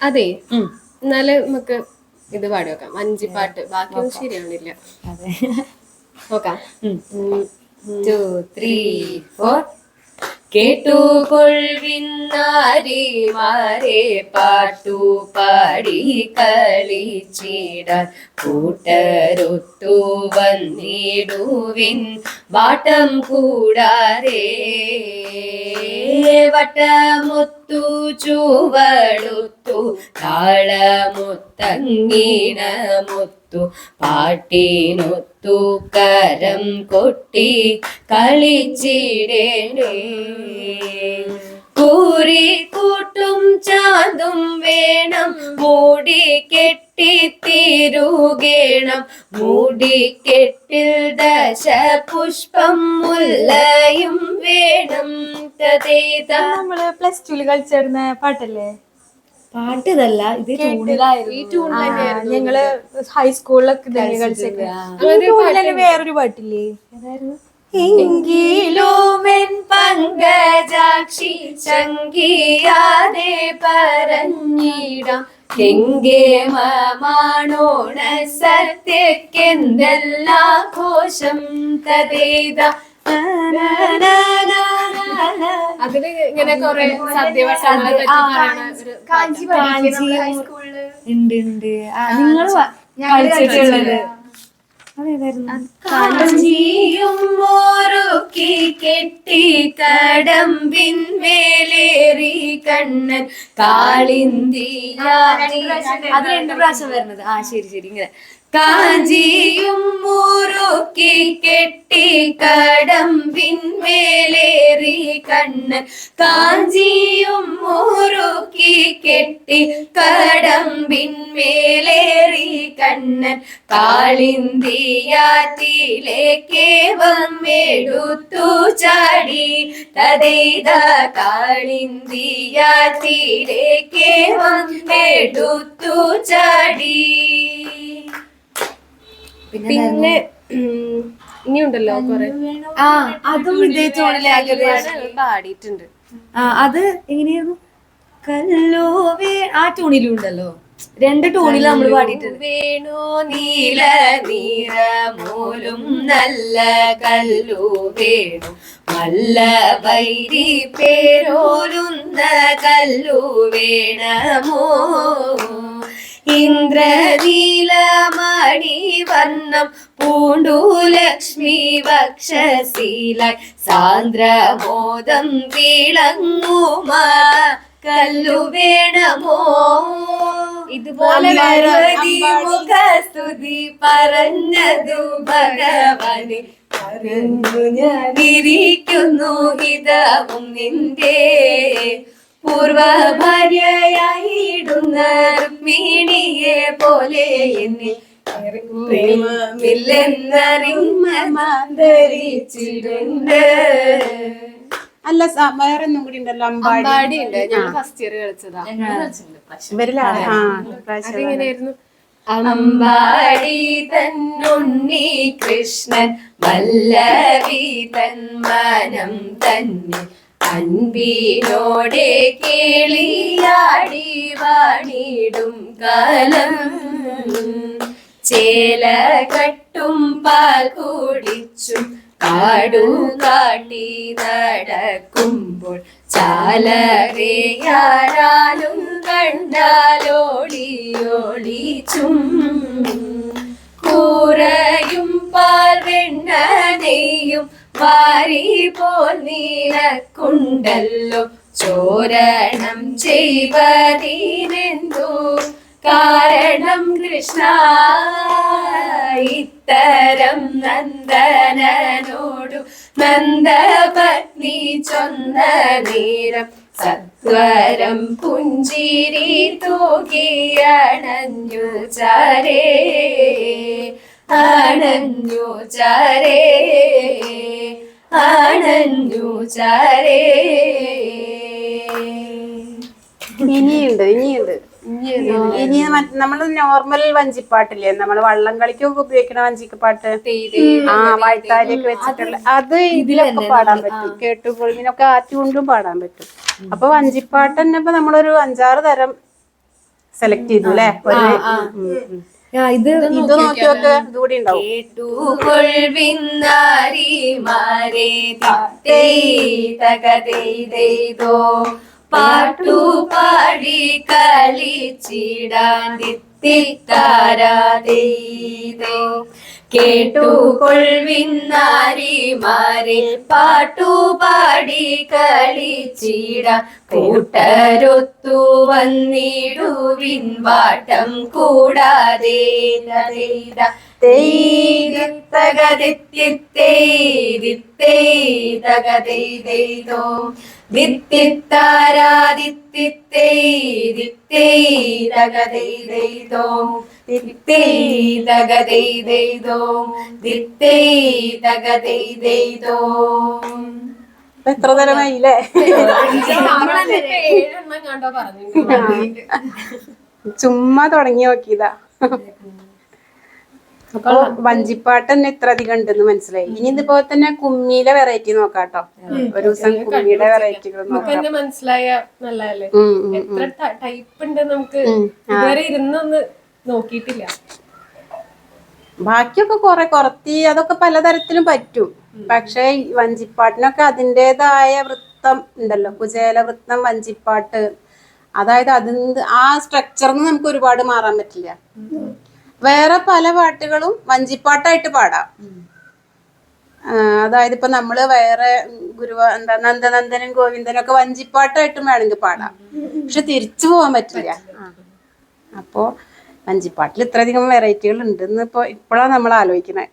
അതെ. എന്നാൽ നമുക്ക് ഇത് പാടി നോക്കാം. വഞ്ചിപ്പാട്ട് ബാക്കിയൊന്നും ശരിയാവണില്ല. അതെ. നോക്കാം. ടു ത്രീ ഫോർ കേട്ടുകൊൾവിന്നാരിമാരെ പാട്ടു പാടി കളിച്ചിടാൻ കൂട്ടരൊത്തു വന്നിടുവിൻ. വാട്ടം കൂടാതെ വട്ടമൊത്തു താളമുത്തങ്ങീണ മുത്തു പാട്ടിനൊത്തു കരം കൊട്ടി കളിച്ചിടേണേ കൂറി കൂട്ടും ചാന്തും വേണം മൂടി കെട്ടി തിരുകേണം. മൂടി കെട്ടിൽ ദശ പുഷ്പം മുല്ലയും വേണം. നമ്മൾ പ്ലസ് ടുൽ കളിച്ചിരുന്ന പാട്ടല്ലേ? പാട്ടിതല്ല ഇത് ട്യൂണിലായിരുന്നു ഞങ്ങൾ ഹൈസ്കൂളിലൊക്കെ കളിച്ചത് വേറൊരു പാട്ടില്ലേ? എങ്കിലും ചങ്കിയാതെ പങ്കജാക്ഷി ശങ്കിയാതെ പറഞ്ഞിടാം. സത്യക്കെന്തെല്ലാ ഘോഷം തതേത. അതിൽ ഇങ്ങനെ കൊറേ ഒരു ഉണ്ട് ഉണ്ട്. നിങ്ങൾ കളിച്ചിട്ടുള്ളത്? കാഞ്ചിയും മോറുക്കി കെട്ടി കടമ്പിൻ മേലേറി കണ്ണൻ കാളിന്തി അത് രണ്ട് പ്രാവശ്യം വരുന്നത്. ആ ശരി ശരി. ഇങ്ങനെ. കാഞ്ചിയും മുറുക്കി കെട്ടി കടമ്പിൻ മേലേറി കണ്ണൻ കാഞ്ചിയും മുറുക്കി കെട്ടി കടമ്പിൻ മേലേറി കണ്ണൻ കാളിന്തിയാറ്റിലേക്കേവം എടുത്തു ചാടി. തതൈത കാളിന്തിയാറ്റിലേക്കേവം എടുത്തു ചാടി. പിന്നെ ഇനിയുണ്ടല്ലോ കൊറേ. ആ അതും ഇതേ ഒരുപാട് പാടിയിട്ടുണ്ട്. ആ അത് എങ്ങനെയായിരുന്നു? കല്ലോവേ ആ ടൂണിലുണ്ടല്ലോ ഉണ്ടല്ലോ രണ്ട് ടൂണിൽ നമ്മൾ പാടിയിട്ടുണ്ട്. വേണു നീല നീറമൂലും നല്ല കല്ലു വേണു. നല്ല വൈരി പേരോരുന്ന കല്ലു വേണമോ? ഇന്ദ്രനീലമണി വർണം പൂണ്ടു ലക്ഷ്മി ഭക്ഷശീല സാന്ദ്രമോദം വിളങ്ങുമാ. കല്ലു വേണമോ? ഇതുപോലെ മുഖസ്തുതി പറഞ്ഞതു ഭഗവാന് പറഞ്ഞു ഞാനിരിക്കുന്നു ഇതാവും നിന്റെ. പൂർവ ഭാര്യയായിടുന്ന രുക്മിണിയെ പോലെ എന്നെ പ്രേമമില്ലെന്നറിഞ്ഞരിച്ചിട്ടുണ്ട് അല്ല വേറെ ഒന്നും കൂടി ഉണ്ടല്ലോ അമ്പാടി. പാടി ഉണ്ട്. ഞങ്ങൾ ഫസ്റ്റ് ഇയർ കളിച്ചതാ. ഇവരിലാണ് ആ. പ്രാവശ്യം. അതെങ്ങനെയായിരുന്നു? അമ്പാടി തന്നുണ്ണി കൃഷ്ണൻ വല്ലവി തൻ മനം തന്നെ. അൻപിനോടെ കേളിയാടി വാണിടും കാലം. ചേല കട്ടും പാൽ കുടിച്ചും കാടു കാട്ടി നടക്കുമ്പോൾ ചാലറിയാരാലും കണ്ടാലോളിയോളിച്ചും കൂറയും പാൽ വെണ്ണ നെയ്യും വാരി പോൽ നീലക്കുണ്ടല്ലോ ചോരണം ചെയ്വതീനെന്തോ? കാരണം കൃഷ്ണ. ഇത്തരം നന്ദനോടു നന്ദപത്നി ചൊന്ന നേരം സത്വരം പുഞ്ചിരി തൂകിയണഞ്ഞു ചാരേ. അണഞ്ഞു ചാരേ. അണഞ്ഞു ചാരേ. ഇനിയുണ്ട് ഇനിയുണ്ട്. ഇനി നമ്മൾ നോർമൽ വഞ്ചിപ്പാട്ടില്ലേ? നമ്മൾ വള്ളം കളിക്കൊക്കെ ഉപയോഗിക്കണ വഞ്ചിക്കപ്പാട്ട് ആ വായ്ത്താരിയൊക്കെ വെച്ചിട്ടുള്ള അത് ഇതിലൊക്കെ പാടാൻ പറ്റും. കേട്ടുകൊള്ളിനൊക്കെ ആറ്റുകൊണ്ടും പാടാൻ പറ്റും. അപ്പൊ വഞ്ചിപ്പാട്ട് തന്നെ ഇപ്പൊ നമ്മളൊരു അഞ്ചാറ് തരം സെലക്ട് ചെയ്തു അല്ലേ. ഇത് ഇത് നോക്കിയൊക്കെ ഇതുകൂടി ഉണ്ടാവും. കേട്ടുകൊൾവിന്നാരിമാരെ പാട്ടു പാടി കളിച്ചിടാൻ തിത്താരാതെയ്തോ കേട്ടുകൊൾവിന്നാരിമാരെ പാട്ടു പാടി കളിച്ചിടാൻ കൂട്ടരൊത്തു വന്നിടുവിൻ വാട്ടം കൂടാതെ തതെയ്ത ദിത്തിത്താരാദിത്തിത്തൈ ദിത്തൈ ഇപ്പൊ എത്ര തരമായില്ലേ ചുമ്മാ തുടങ്ങി നോക്കിയതാ. അപ്പൊ വഞ്ചിപ്പാട്ട് തന്നെ ഇത്ര അധികം ഉണ്ടെന്ന് മനസ്സിലായി ഇനി ഇതുപോലെ തന്നെ കുമ്മിയിലെ വെറൈറ്റി നോക്കാട്ടോ. ഒരു ദിവസം കുമ്മിയുടെ വെറൈറ്റികൾ നോക്കാം. മനസ്സിലായ നല്ലതല്ലേ? എത്ര ടൈപ്പ് ഉണ്ട് നമുക്ക് ഇതുവരെ ഇരുന്നൊന്ന് നോക്കിയിട്ടില്ല. ബാക്കിയൊക്കെ കുറെ കുറത്തി അതൊക്കെ പലതരത്തിലും പറ്റും. പക്ഷെ വഞ്ചിപ്പാട്ടിനൊക്കെ അതിന്റെതായ വൃത്തം ഉണ്ടല്ലോ. കുചേല വൃത്തം വഞ്ചിപ്പാട്ട്. അതായത് അതിന് ആ സ്ട്രക്ചറിന് നമുക്ക് ഒരുപാട് മാറാൻ പറ്റില്ല. വേറെ പല പാട്ടുകളും വഞ്ചിപ്പാട്ടായിട്ട് പാടാം. അതായത് ഇപ്പൊ നമ്മൾ വേറെ ഗുരുവ എന്താ നന്ദനന്ദനും ഗോവിന്ദനും ഒക്കെ വഞ്ചിപ്പാട്ടായിട്ടും വേണമെങ്കിൽ പാടാം. പക്ഷെ തിരിച്ചു പോകാൻ പറ്റില്ല. അപ്പോ വഞ്ചിപ്പാട്ടിൽ ഇത്രയധികം വെറൈറ്റികൾ ഉണ്ടെന്ന് ഇപ്പൊ ഇപ്പോഴാണ് നമ്മൾ ആലോചിക്കുന്നത്